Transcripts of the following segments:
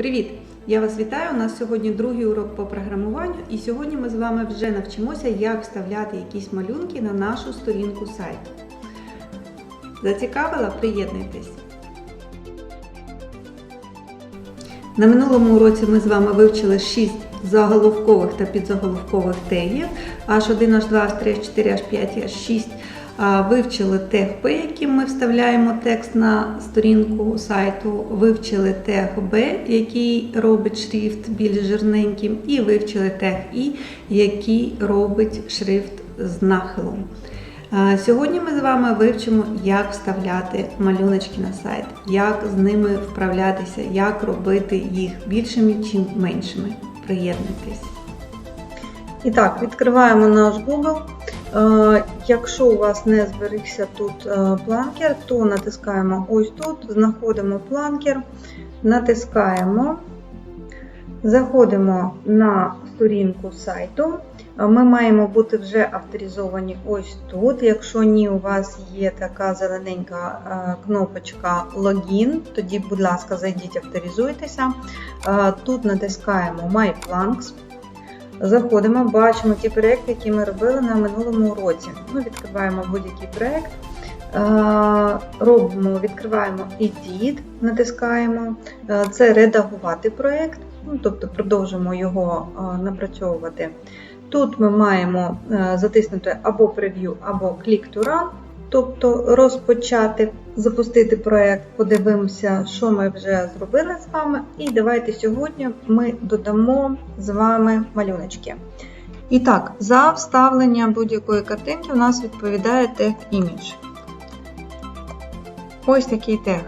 Привіт! Я вас вітаю. У нас сьогодні другий урок по програмуванню, і сьогодні ми з вами вже навчимося, як вставляти якісь малюнки на нашу сторінку сайту. Зацікавила? Приєднуйтесь! На минулому уроці ми з вами вивчили 6 заголовкових та підзаголовкових тегів H1, H2, H3, H4, H5, H6. Вивчили тег P, яким ми вставляємо текст на сторінку сайту, вивчили тег B, який робить шрифт більш жирненьким, і вивчили тег I, який робить шрифт з нахилом. Сьогодні ми з вами вивчимо, як вставляти малюночки на сайт, як з ними вправлятися, як робити їх більшими чи меншими. Приєднуйтесь. І так, відкриваємо наш Google. Е, Якщо у вас не зберігся тут е, планкер, то натискаємо ось тут, знаходимо планкер, натискаємо, заходимо на сторінку сайту. Е, Ми маємо бути вже авторизовані ось тут. Якщо ні, у вас є така зелененька кнопочка логін, тоді, будь ласка, зайдіть, авторизуйтеся. Тут натискаємо My Planks. Заходимо, бачимо ті проекти, які ми робили на минулому уроці. Ми відкриваємо будь-який проект, е, робимо, відкриваємо Edit, натискаємо. Е, Це редагувати проект, ну, тобто продовжимо його е, напрацьовувати. Тут ми маємо затиснути або Preview, або Click to Run, тобто розпочати, запустити проект, подивимося, що ми вже зробили з вами. І давайте сьогодні ми додамо з вами малюночки. І так, за вставлення будь-якої картинки у нас відповідає тег імідж. Ось такий тег.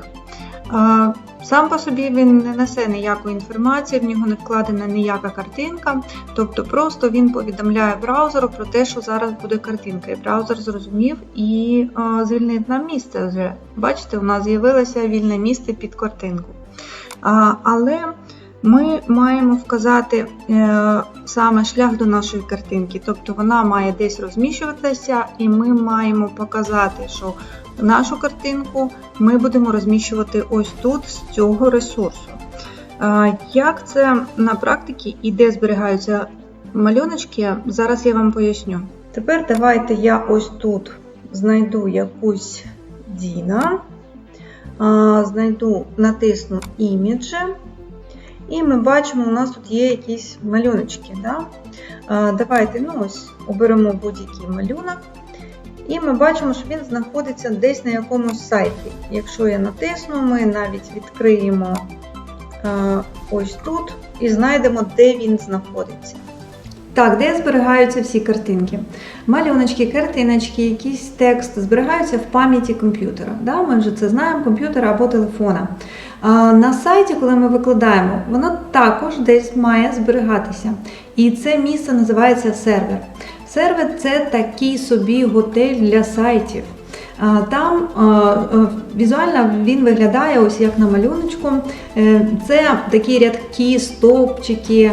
Сам по собі він не несе ніякої інформації, в нього не вкладена ніяка картинка, тобто просто він повідомляє браузеру про те, що зараз буде картинка. І браузер зрозумів і о, звільнив нам місце вже. Бачите, у нас з'явилося вільне місце під картинку. А, але ми маємо вказати е, саме шлях до нашої картинки, тобто вона має десь розміщуватися, і ми маємо показати, що нашу картинку ми будемо розміщувати ось тут з цього ресурсу. Е, Як це на практиці і де зберігаються малюночки, зараз я вам поясню. Тепер давайте я ось тут знайду якусь Діна, знайду, натисну іміджі. І ми бачимо, у нас тут є якісь малюночки. Да? Давайте ну ось, оберемо будь-який малюнок. І ми бачимо, що він знаходиться десь на якомусь сайті. Якщо я натисну, ми навіть відкриємо ось тут і знайдемо, де він знаходиться. Так, де зберігаються всі картинки? Малюночки, картиночки, якийсь текст зберігаються в пам'яті комп'ютера. Да? Ми вже це знаємо, комп'ютера або телефона. А на сайті, коли ми викладаємо, воно також десь має зберігатися. І це місце називається сервер. Сервер це такий собі готель для сайтів. Там візуально він виглядає ось як на малюночку. Е, Це такі рядки, стовпчики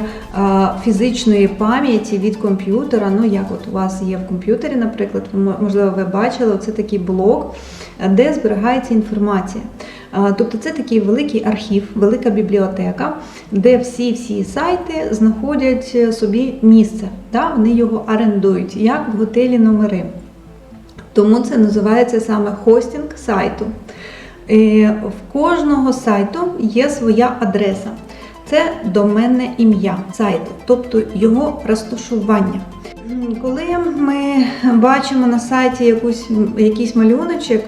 фізичної пам'яті від комп'ютера. Ну, як от у вас є в комп'ютері, наприклад, можливо, ви бачили, це такий блок, е, де зберігається інформація. Тобто це такий великий архів, велика бібліотека, де всі-всі сайти знаходять е, собі місце. Да? Вони його орендують, як в готелі номери. Тому це називається саме хостинг сайту. Е, В кожного сайту є своя адреса. Це доменне ім'я сайту, тобто його розташування. Коли ми бачимо на сайті якусь, якийсь малюночок,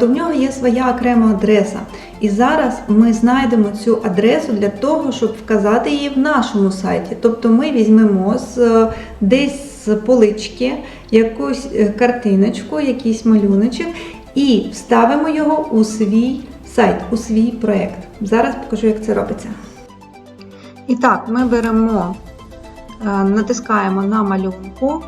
то в нього є своя окрема адреса. І зараз ми знайдемо цю адресу для того, щоб вказати її в нашому сайті. Тобто ми візьмемо з е, десь з полички якусь е, картиночку, якийсь малюночок і вставимо його у свій сайт, у свій проєкт. Зараз покажу, як це робиться. І так, ми беремо, е, натискаємо на малюнку,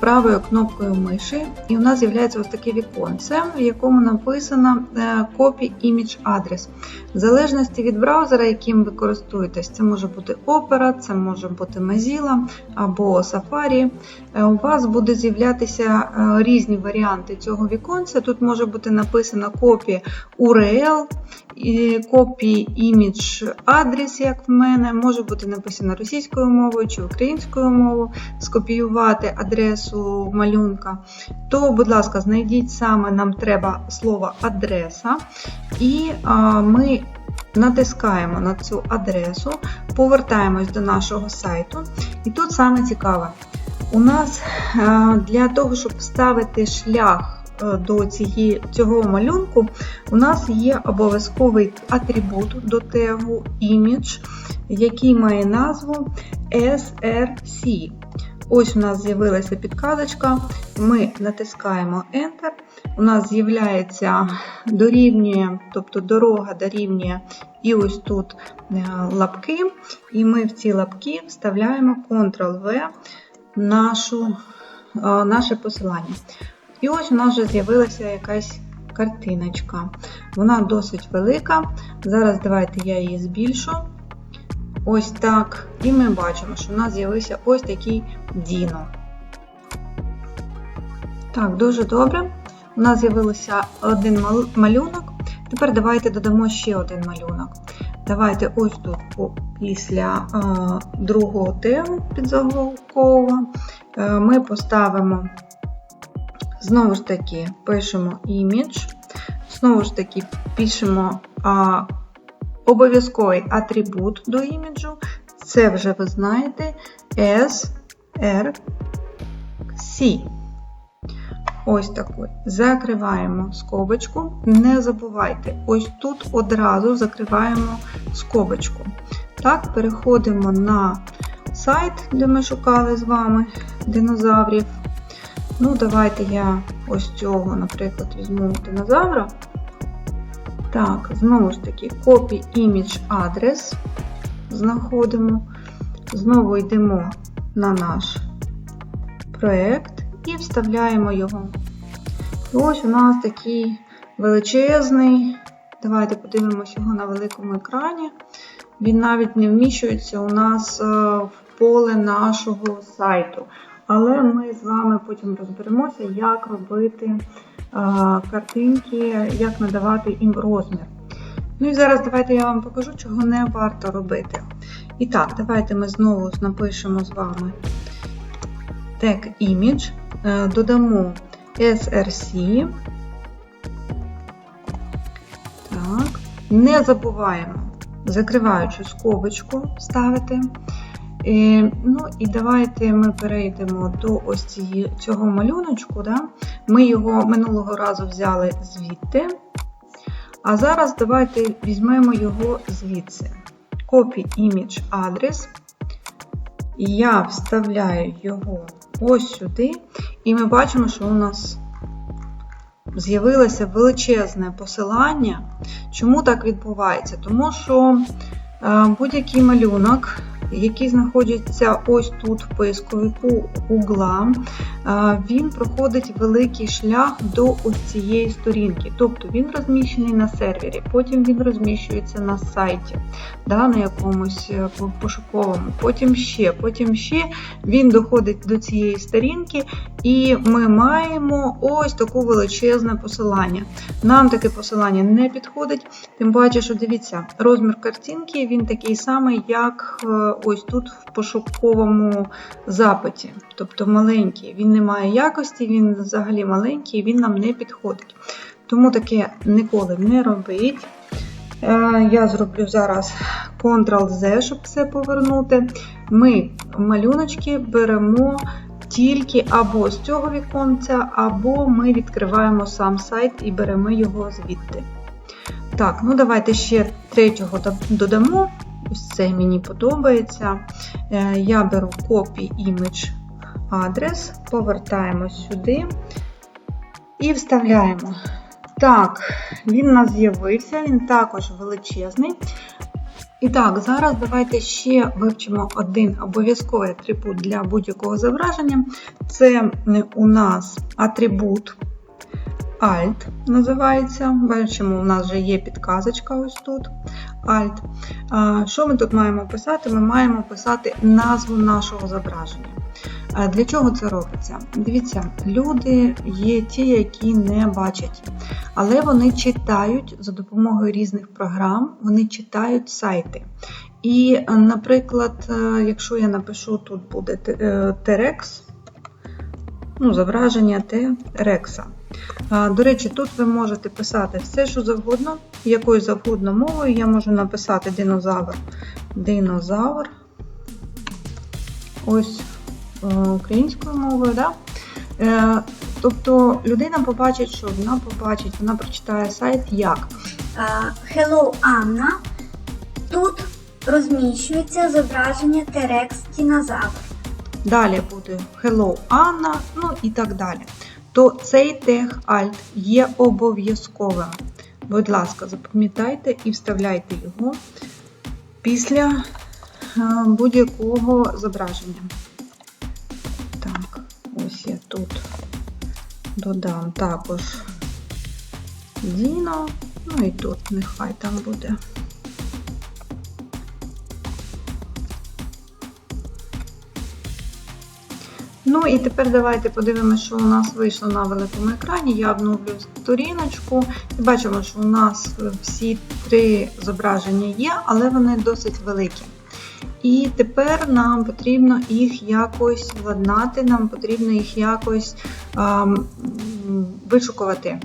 правою кнопкою миші, і у нас з'являється ось таке віконце, в якому написано е, Copy Image Address. В залежності від браузера, яким ви користуєтесь, це може бути Opera, це може бути Mozilla або Safari. Е, У вас буде з'являтися е, різні варіанти цього віконця. Тут може бути написано Copy URL, Copy Image Address, як в мене, може бути написано російською мовою чи українською мовою, скопіювати адресу малюнка. То, будь ласка, знайдіть саме нам треба слово адреса, і ми натискаємо на цю адресу, повертаємось до нашого сайту. І тут саме цікаве. У нас для того, щоб вставити шлях е, до цієї, цього малюнку, у нас є обов'язковий атрибут до тегу image, який має назву SRC. Ось у нас з'явилася підказочка. Ми натискаємо Enter. У нас з'являється дорівнює, тобто дорога дорівнює і ось тут е, лапки. І ми в ці лапки вставляємо Ctrl-V нашу, е, наше посилання. І ось у нас вже з'явилася якась картиночка. Вона досить велика. Зараз давайте я її збільшу. Ось так. І ми бачимо, що у нас з'явився ось такий Діно. Так, дуже добре. У нас з'явився один малюнок. Тепер давайте додамо ще один малюнок. Давайте ось тут після другого тегу підзаголовкового е, ми поставимо, знову ж таки, пишемо image, знову ж таки, пишемо обов'язковий атрибут до іміджу. Це вже ви знаєте SRC. Ось таку. Закриваємо скобочку. Не забувайте, ось тут одразу закриваємо скобочку. Так, переходимо на сайт, де ми шукали з вами динозаврів. Ну, давайте я ось цього, наприклад, візьму динозавра. Так, знову ж таки, Address знаходимо. Знову йдемо на наш проєкт і вставляємо його. Ось у нас такий величезний. Давайте подивимося його на великому екрані. Він навіть не вміщується у нас е, в поле нашого сайту. Але ми з вами потім розберемося, як робити картинки, як надавати їм розмір. Ну і зараз давайте я вам покажу, чого не варто робити. І так, давайте ми знову напишемо з вами тег image, е, додамо SRC. Так. Не забуваємо закриваючу скобочку ставити. Ну і давайте ми перейдемо до ось цієї, цього малюночку. Да? Ми його минулого разу взяли звідти. А зараз давайте візьмемо його звідси. Copy Image Address. Я вставляю його ось сюди, і ми бачимо, що у нас з'явилося величезне посилання. Чому так відбувається? Тому що е, будь-який малюнок, який знаходиться ось тут в поисковику Google, е, він проходить великий шлях до цієї сторінки. Тобто він розміщений на сервері, потім він розміщується на сайті, да, на якомусь е, пошуковому, потім ще, потім ще він доходить до цієї сторінки, і ми маємо ось таку величезне посилання. Нам таке посилання не підходить, тим паче, що дивіться, розмір картинки він такий самий, як е, ось тут в пошуковому запиті. Тобто маленький. Він не має якості, він взагалі маленький, він нам не підходить. Тому таке ніколи не робіть. Е, Я зроблю зараз Ctrl-Z, щоб все повернути. Ми малюночки беремо тільки або з цього віконця, або ми відкриваємо сам сайт і беремо його звідти. Так, ну давайте ще третього додамо. Ось цей мені подобається. Е, Я беру Copy Image адрес, повертаємо сюди і вставляємо. Так, він у нас з'явився, він також величезний. І так, зараз давайте ще вивчимо один обов'язковий атрибут для будь-якого зображення. Це у нас атрибут Alt називається. Бачимо, у нас вже є підказочка ось тут. Alt. Що ми тут маємо писати? Ми маємо писати назву нашого зображення. Для чого це робиться? Дивіться, люди є ті, які не бачать, але вони читають за допомогою різних програм, вони читають сайти. І, наприклад, е, якщо я напишу, тут буде е, Terex, ну, зображення Терекса. До речі, тут ви можете писати все, що завгодно, якою завгодно мовою. Я можу написати динозавр. Динозавр. Ось е, українською мовою, да? Е, Тобто людина побачить, що вона побачить, вона прочитає сайт як. Hello, Анна. Тут розміщується зображення T-Rex динозавр. Далі буде Hello Anna, ну і так далі. То цей тег Alt є обов'язковим. Будь ласка, запам'ятайте і вставляйте його після е, будь-якого зображення. Так, ось я тут додам також Діно, ну і тут нехай там буде. Ну і тепер давайте подивимося, що у нас вийшло на великому екрані. Я обновлю сторіночку і бачимо, що у нас всі три зображення є, але вони досить великі. І тепер нам потрібно їх якось владнати, нам потрібно їх якось ем, вишукувати.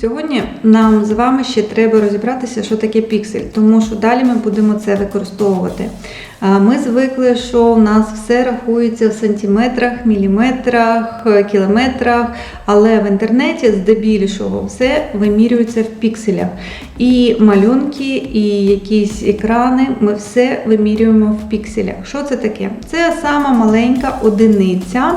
Сьогодні нам з вами ще треба розібратися, що таке піксель, тому що далі ми будемо це використовувати. Ми звикли, що у нас все рахується в сантиметрах, міліметрах, кілометрах, але в інтернеті здебільшого все вимірюється в пікселях. І малюнки, і якісь екрани, ми все вимірюємо в пікселях. Що це таке? Це сама маленька одиниця.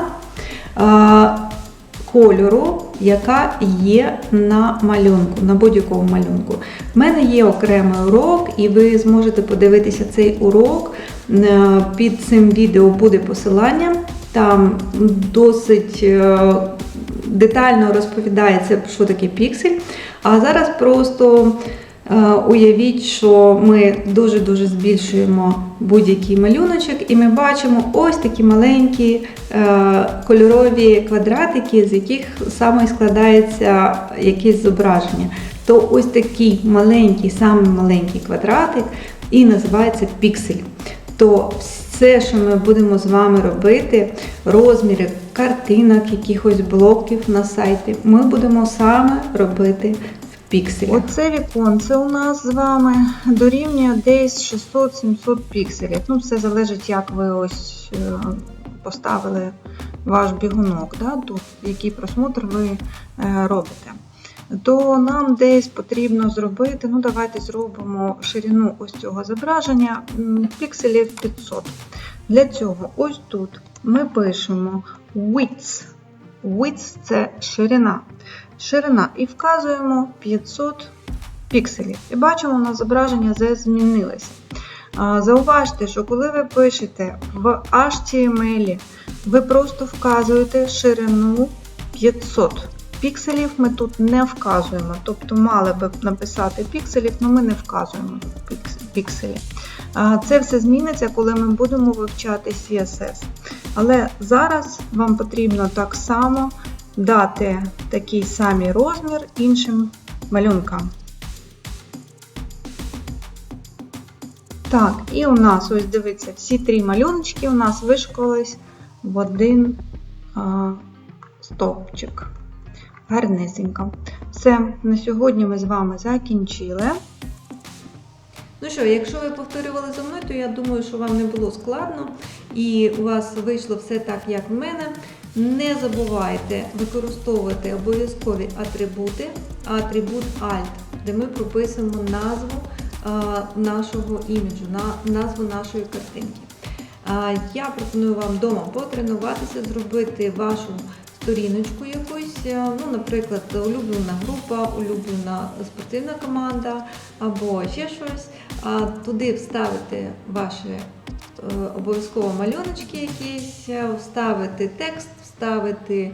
Кольору, яка є на малюнку, на будь-якому малюнку. В мене є окремий урок, і ви зможете подивитися цей урок. Е, Під цим відео буде посилання. Там досить е, детально розповідається, що таке піксель. А зараз просто уявіть, що ми дуже-дуже збільшуємо будь-який малюночок, і ми бачимо ось такі маленькі е, кольорові квадратики, з яких саме складається якесь зображення. То ось такий маленький, самий маленький квадратик і називається піксель. То все, що ми будемо з вами робити, розміри картинок, якихось блоків на сайті, ми будемо саме робити в пікселях. Оце віконце у нас з вами дорівнює десь 600-700 пікселів. Ну, все залежить, як ви ось е, поставили ваш бігунок, да, тут, який просмотр ви е, робите. То нам десь потрібно зробити, ну давайте зробимо ширину ось цього зображення пікселів 500. Для цього ось тут ми пишемо width. Width – це ширина. Ширина і вказуємо 500 пікселів. І бачимо, у нас зображення змінилося. Зауважте, що коли ви пишете в HTML, ви просто вказуєте ширину 500. Пікселів ми тут не вказуємо, тобто мали би написати пікселів, але ми не вказуємо пікселі. Це все зміниться, коли ми будемо вивчати CSS. Але зараз вам потрібно так само дати такий самий розмір іншим малюнкам. Так, і у нас, ось дивіться, всі три малюночки у нас вишколись в один а, стовпчик. Гарнесенько. Все, на сьогодні ми з вами закінчили. Ну що, якщо ви повторювали за мною, то я думаю, що вам не було складно і у вас вийшло все так, як в мене. Не забувайте використовувати обов'язкові атрибути, атрибут Alt, де ми прописуємо назву нашого іміджу, назву нашої картинки. Я пропоную вам вдома потренуватися, зробити вашу сторіночку якусь, ну, наприклад, улюблена група, улюблена спортивна команда або ще щось. Туди вставити ваше е, обов'язково малюночки якісь, вставити текст, вставити е,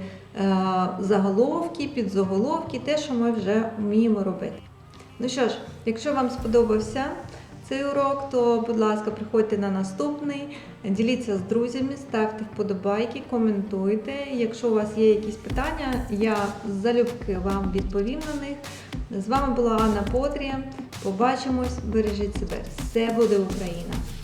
заголовки, підзаголовки, те, що ми вже вміємо робити. Ну що ж, якщо вам сподобався цей урок, то, будь ласка, приходьте на наступний, діліться з друзями, ставте вподобайки, коментуйте. Якщо у вас є якісь питання, я залюбки вам відповім на них. З вами була Анна Потрія. Побачимось, бережіть себе. Все буде Україна!